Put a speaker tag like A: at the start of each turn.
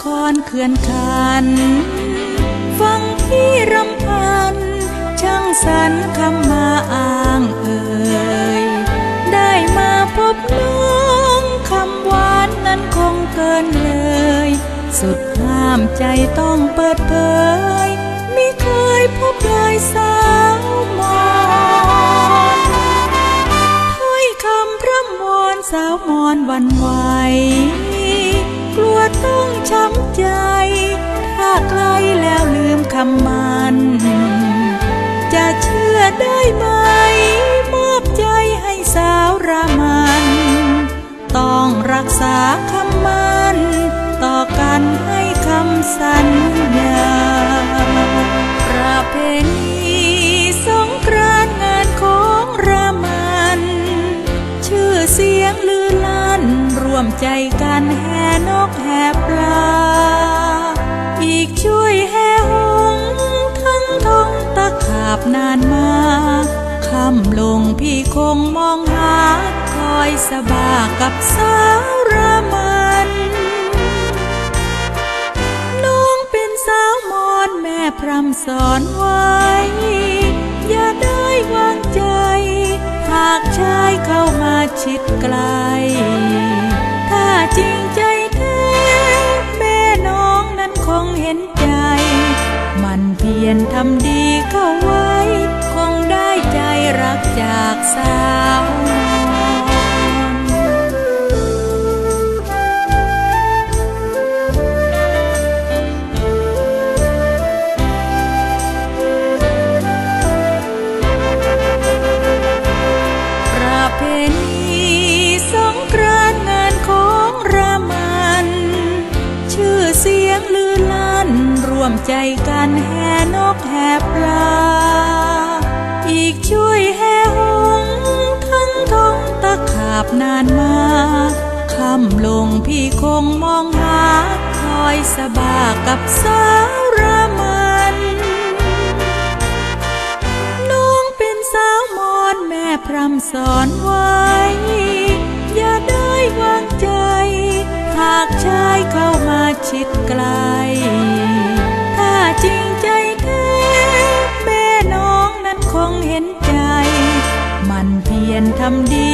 A: เขื่อนขัน ฟังพี่รำพัน ช่างสรรคำมาอ้างเอ่ย ได้มาพบน้องคำหวานนั้นคงเกินเลย สุดห้ามใจต้องเปิดเผย ไม่เคยพบเลยสาวมอนถ้อยคำพร่ำวอนสาวมอนวันไหว กลัวต้องช้ำใจ ถ้าไกลแล้วลืมคำมัน จะเชื่อได้ไหม มอบใจให้สาวรามัน ต้องรักษาคำมัน ต่อกันให้คำสัญญาประเพณี วมใจกันแห่นกแห่ปลา อีกช่วยแห่หงทั้งทองตะขาบนานมาคำลงพี่คงมองหา คอยสบากับสาวรามันน้องเป็นสาวมอนแม่พรำสอนไว้ อย่าได้วางใจ หากชายเข้ามาชิดไกล จริงใจแท้แม่น้องนั้นคงเห็นใจ มันเพียรทำดี วมใจกันแห่นกแห่ปลา อีกช่วยแห่หงทั้งทองตะขาบนานมาคำลงพี่คงมองหาคอยสบากับสาวระมันน้องเป็นสาวมอนแม่พรำสอนไว้ อย่าได้วางใจ หากชายเข้ามาชิดกลา làm đi.